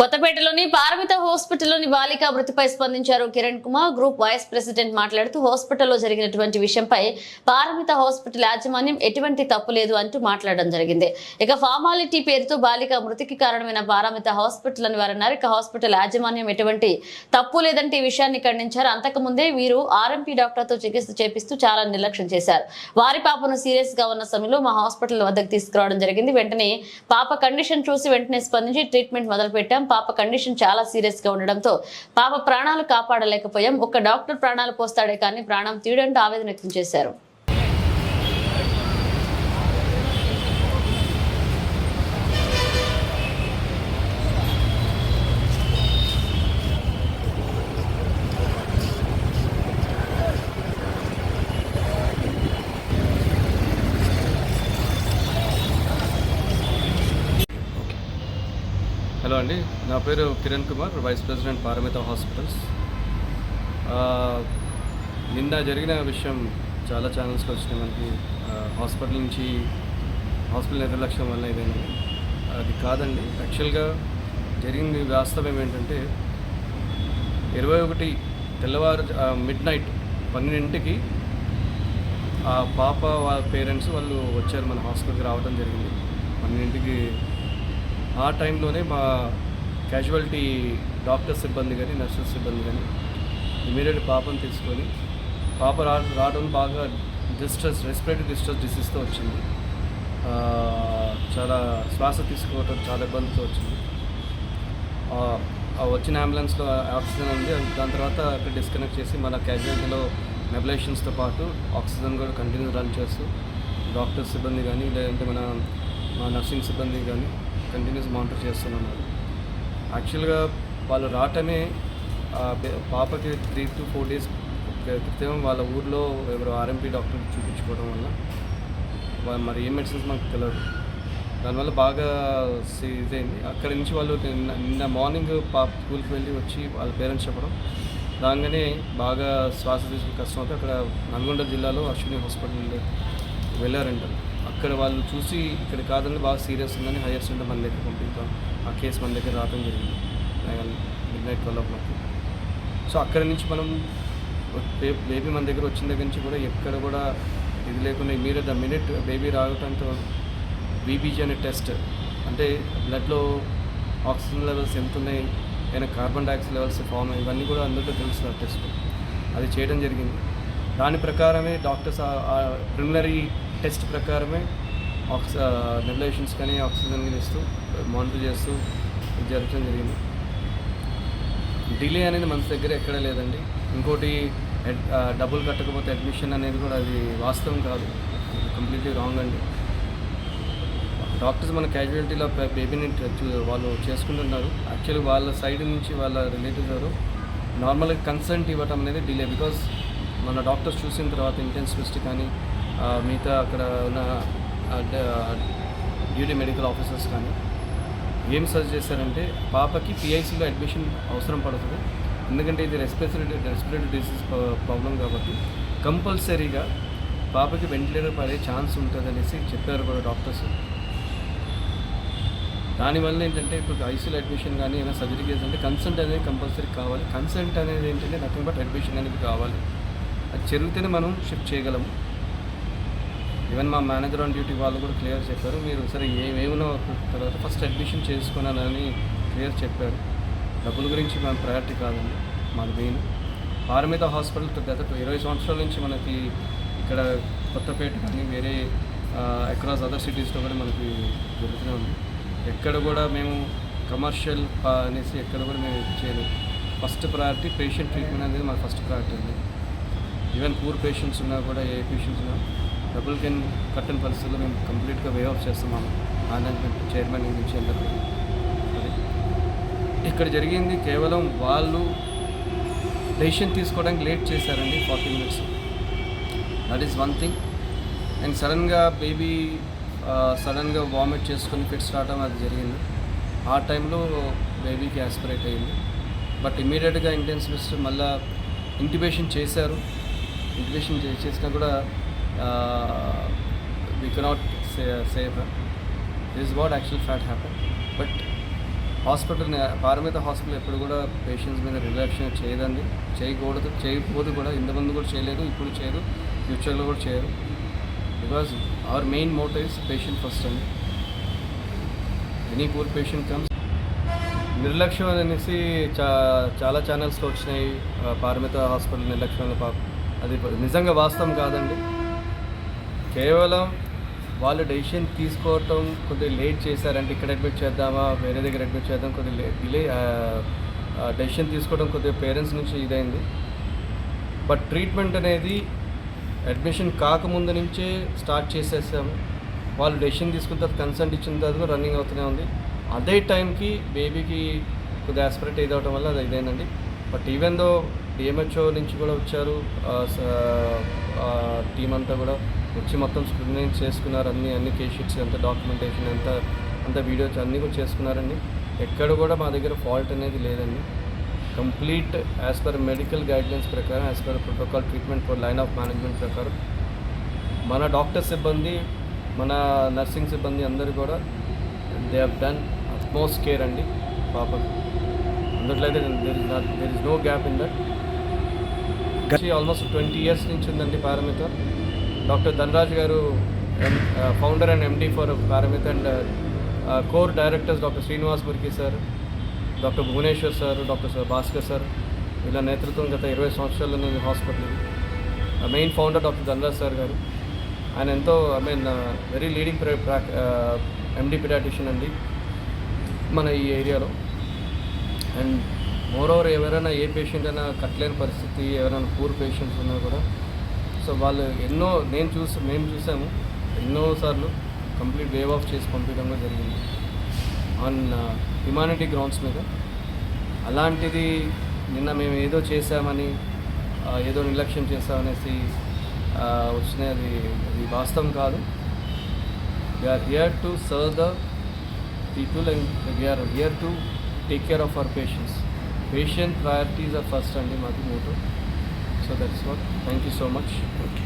కొత్తపేటలోని పార్మిత హాస్పిటల్లోని బాలిక మృతిపై స్పందించారు Kiran Kumar. Group vice president మాట్లాడుతూ హాస్పిటల్లో జరిగినటువంటి విషయంపై పార్మిత హాస్పిటల్ యాజమాన్యం ఎటువంటి తప్పు లేదు అంటూ మాట్లాడడం జరిగింది. ఇక ఫార్మాలిటీ పేరుతో బాలిక మృతికి కారణమైన పారామిత హాస్పిటల్ అని వారు అన్నారు. ఇక హాస్పిటల్ యాజమాన్యం ఎటువంటి తప్పు లేదంటే ఈ విషయాన్ని ఖండించారు. అంతకుముందే వీరు ఆర్ఎంపీ డాక్టర్తో చికిత్స చేపిస్తూ చాలా నిర్లక్ష్యం చేశారు. వారి పాపను సీరియస్గా ఉన్న సమయంలో మా హాస్పిటల్ వద్దకు తీసుకురావడం జరిగింది. వెంటనే పాప కండిషన్ చూసి వెంటనే స్పందించి ట్రీట్మెంట్ మొదలుపెట్టాం. పాప కండిషన్ చాలా సీరియస్గా ఉండడంతో పాప ప్రాణాలు కాపాడలేకపోయాం. ఒక డాక్టర్ ప్రాణాలు పోస్తాడే కానీ ప్రాణం తీయడంటూ ఆవేదన వ్యక్తం చేశారు. అండి. నా పేరు Kiran Kumar vice president Paramitha hospitals నిన్న జరిగిన విషయం చాలా ఛానల్స్కి వచ్చినాయి మనకి. హాస్పిటల్ నుంచి హాస్పిటల్ నిర్లక్ష్యం వల్ల ఇదేనండి అది కాదండి. యాక్చువల్గా జరిగింది వాస్తవం ఏంటంటే ఇరవై ఒకటి తెల్లవారు మిడ్ నైట్ పన్నెండింటికి ఆ పాప వాళ్ళ పేరెంట్స్ వాళ్ళు వచ్చారు మన హాస్పిటల్కి రావడం జరిగింది. పన్నెండింటికి ఆ టైంలోనే మా క్యాజువాలిటీ డాక్టర్ సిబ్బంది కానీ నర్సెస్ సిబ్బంది కానీ ఇమీడియట్ పాపను తీసుకొని పాప రా రావడం బాగా డిస్ట్రెస్ రెస్పిరేటరీ డిస్ట్రెస్ డిసీజ్తో వచ్చింది. చాలా శ్వాస తీసుకోవడం చాలా ఇబ్బందితో వచ్చింది. వచ్చిన అంబులెన్స్లో ఆక్సిజన్ ఉంది. దాని తర్వాత అక్కడ డిస్కనెక్ట్ చేసి మన క్యాజువాలిటీలో నెబులేషన్స్తో పాటు ఆక్సిజన్ కూడా కంటిన్యూ రన్ చేస్తూ డాక్టర్ సిబ్బంది కానీ లేదంటే మన మా నర్సింగ్ సిబ్బంది కానీ కంటిన్యూస్ మానిటర్ చేస్తున్నారు యాక్చువల్గా వాళ్ళు రావటమే పాపకి త్రీ టు ఫోర్ డేస్ క్రితం వాళ్ళ ఊర్లో ఎవరు ఆర్ఎంపీ డాక్టర్ చూపించుకోవడం వల్ల మరి ఏ మెడిసిన్స్ మాకు తెలియదు దానివల్ల బాగా ఇదైంది. అక్కడి నుంచి వాళ్ళు నిన్న మార్నింగ్ పాప స్కూల్కి వెళ్ళి వచ్చి వాళ్ళ పేరెంట్స్ చెప్పడం. రాగానే బాగా శ్వాస తీసుకుని కష్టం అవుతుంది. అక్కడ నల్గొండ జిల్లాలో అశ్విని హాస్పిటల్ వెళ్ళారంటారు అక్కడ వాళ్ళు చూసి ఇక్కడ కాదని బాగా సీరియస్ ఉందని హైయర్ సెంటర్ మన దగ్గర పంపిస్తాం ఆ కేసు మన దగ్గర రావడం జరిగింది. Midnight twelve o'clock so అక్కడ నుంచి మనం బేబీ మన దగ్గర వచ్చిన దగ్గర నుంచి కూడా ఎక్కడ కూడా ఇది లేకుండా ఇమీడియట్ ద మినిట్ బేబీ రావడంతో బీబీజీ అనే టెస్ట్ అంటే బ్లడ్లో ఆక్సిజన్ లెవెల్స్ ఎంత ఉన్నాయి ఏమైనా కార్బన్ డైఆక్సైడ్ లెవెల్స్ ఫామ్ ఇవన్నీ కూడా అందరితో తెలుసు ఆ టెస్ట్ అది చేయడం జరిగింది. దాని ప్రకారమే డాక్టర్స్ ప్రిలిమినరీ టెస్ట్ ప్రకారమే ఆక్సి నెబులేషన్స్ కానీ ఆక్సిజన్ కానీ ఇస్తూ మానిటర్ చేస్తూ జరగడం జరిగింది. డిలే అనేది మన దగ్గర ఎక్కడ లేదండి. ఇంకోటి డబ్బులు కట్టకపోతే అడ్మిషన్ అనేది కూడా అది వాస్తవం కాదు. కంప్లీట్లీ రాంగ్ అండి. డాక్టర్స్ మన క్యాజువాలిటీలో బేబీని వాళ్ళు చేసుకుంటున్నారు. యాక్చువల్లీ వాళ్ళ సైడ్ నుంచి వాళ్ళ రిలేటివ్స్ గారు నార్మల్గా కన్సల్ట్ ఇవ్వటం అనేది డిలే. బికాస్ మన డాక్టర్స్ చూసిన తర్వాత ఇంటెన్సివిస్ట్ కానీ మిగతా అక్కడ ఉన్న డ్యూటీ మెడికల్ ఆఫీసర్స్ కానీ ఏం సజెస్ట్ చేశారంటే పాపకి పిఐసిలో అడ్మిషన్ అవసరం పడుతుంది. ఎందుకంటే ఇది రెస్పిరేటరీ రెస్పిరేటరీ డిసీజ్ ప్రాబ్లం కాబట్టి కంపల్సరీగా పాపకి వెంటిలేటర్ పడే ఛాన్స్ ఉంటుంది అనేసి చెప్పారు కూడా డాక్టర్స్ దానివల్ల ఏంటంటే ఇప్పుడు ఐసీలో అడ్మిషన్ కానీ ఏమైనా సర్జరీ కేసు అంటే కన్సెంట్ అనేది కంపల్సరీ కావాలి. కన్సెంట్ అనేది ఏంటంటే నథింగ్ బట్ అడ్మిషన్ అనేది కావాలి. అది జరిగితేనే మనం షిఫ్ట్ చేయగలము. ఈవెన్ మా మేనేజర్ ఆన్ డ్యూటీ వాళ్ళు కూడా క్లియర్ చెప్పారు. మీరు సరే ఏమేమో తర్వాత ఫస్ట్ అడ్మిషన్ చేసుకున్నానని క్లియర్ చెప్పారు. డబ్బుల గురించి మన ప్రయారిటీ కాదండి మన మెయిన్ పారమిత హాస్పిటల్ గత ఇరవై సంవత్సరాల నుంచి మనకి ఇక్కడ కొత్తపేట కానీ వేరే అక్రాస్ అదర్ సిటీస్లో కూడా మనకి జరుగుతూనే ఉంది. ఎక్కడ కూడా మేము కమర్షియల్ అనేసి ఎక్కడ కూడా మేము చేయలేదు. ఫస్ట్ ప్రయారిటీ పేషెంట్ ట్రీట్మెంట్ అనేది మన ఫస్ట్ ప్రయారిటీ అండి. ఈవెన్ పూర్ పేషెంట్స్ ఉన్నా కూడా ఏ పేషెంట్స్ ఉన్నా డబుల్ కెన్ కట్టని పరిస్థితుల్లో మేము కంప్లీట్గా వే ఆఫ్ చేస్తున్నాము మేనేజ్మెంట్ చైర్మన్ నుంచి అందరికీ. ఇక్కడ జరిగింది కేవలం వాళ్ళు డెసిషన్ తీసుకోవడానికి లేట్ చేశారండి forty minutes. That is one thing and సడన్గా బేబీ సడన్గా వామిట్ చేసుకొని ఫిట్స్ రావడం అది జరిగింది. ఆ టైంలో బేబీకి యాస్పిరేట్ అయ్యింది. బట్ ఇమీడియట్గా ఇంటెన్సివిస్ట్ మళ్ళీ ఇంటిబేషన్ చేశారు. ఇంటిబేషన్ చేసినా కూడా Uh, we cannot This is what actual fact happened. But hospital Paramita hospital ఎప్పుడు కూడా పేషెంట్స్ మీద రిలాక్షన్ చేయదండి. చేయకూడదు చేయకపోతే కూడా ఇంతమంది కూడా చేయలేదు ఇప్పుడు చేయరు ఫ్యూచర్లో కూడా చేయరు. Because our main motto is patient first అండి. ఎనీ పూర్ పేషెంట్ కమ్స్ నిర్లక్ష్యం అనేసి చా చాలా ఛానల్స్లో వచ్చినాయి పారమిత హాస్పిటల్ నిర్లక్ష్యం పాప. అది నిజంగా వాస్తవం కాదండి. కేవలం వాళ్ళు డెసిషన్ తీసుకోవటం కొద్దిగా లేట్ చేశారంటే ఇక్కడ అడ్మిట్ చేద్దామా వేరే దగ్గర అడ్మిట్ చేద్దాం కొద్దిగా డిలే డెసిషన్ తీసుకోవడం కొద్దిగా పేరెంట్స్ నుంచి ఇదైంది. బట్ ట్రీట్మెంట్ అనేది అడ్మిషన్ కాకముందు నుంచే స్టార్ట్ చేసేసాము. వాళ్ళు డెసిషన్ తీసుకున్న తర్వాత కన్సల్ట్ ఇచ్చిన తర్వాత రన్నింగ్ అవుతూనే ఉంది. అదే టైంకి బేబీకి కొద్దిగా ఆస్పిరేట్ ఇదవటం వల్ల అది ఇదేనండి బట్ ఈవెన్ దో డిఎంహెచ్ఓ నుంచి కూడా వచ్చారు టీం అంతా కూడా వచ్చి మొత్తం స్క్రూటనైజ్ చేసుకున్నారు అన్ని అన్ని కేస్ షీట్స్ అంత డాక్యుమెంటేషన్ ఎంత అంత వీడియోస్ అన్నీ కూడా చేసుకున్నారండి. ఎక్కడ కూడా మా దగ్గర ఫాల్ట్ అనేది లేదండి. Complete as per medical guidelines ప్రకారం as per protocol treatment for line of management ప్రకారం మన డాక్టర్ సిబ్బంది మన నర్సింగ్ సిబ్బంది అందరూ కూడా they have done utmost care అండి. పాపం. అందుట్లో అయితే there is no gap in that almost twenty years నుంచి ఉందండి parameter doctor Dhanaraj garu founder and MD for Paramita and core directors doctor Srinivas Muriki sir doctor Bhuvaneshwar sir doctor sir Bhaskar sir వీళ్ళ నేతృత్వం గత ఇరవై సంవత్సరాల నుంచి hospital main founder doctor Dhanaraj sir garu. ఆయన ఎంతో I mean very leading MD pediatrician అండి మన ఈ ఏరియాలో. అండ్ మోర్ ఓవర్ ఎవరైనా ఏ పేషెంట్ అయినా కట్టలేని పరిస్థితి ఎవరైనా పూర్ పేషెంట్స్ ఉన్నా కూడా సో వాళ్ళు ఎన్నో నేను చూసి మేము చూసాము. ఎన్నోసార్లు కంప్లీట్ వేవ్ ఆఫ్ చేసి పంపించడం కూడా జరిగింది. ఆన్ హ్యుమానిటీ గ్రౌండ్స్ మీద. అలాంటిది నిన్న మేము ఏదో చేసామని ఏదో నిర్లక్ష్యం చేస్తామనేసి ఆ, వచ్చినాయి. అది అది వాస్తవం కాదు. We are here to serve the people and we are here to take care of our patients patient priorities are first అండి మాకు motto So that's what. Thank you so much. Okay.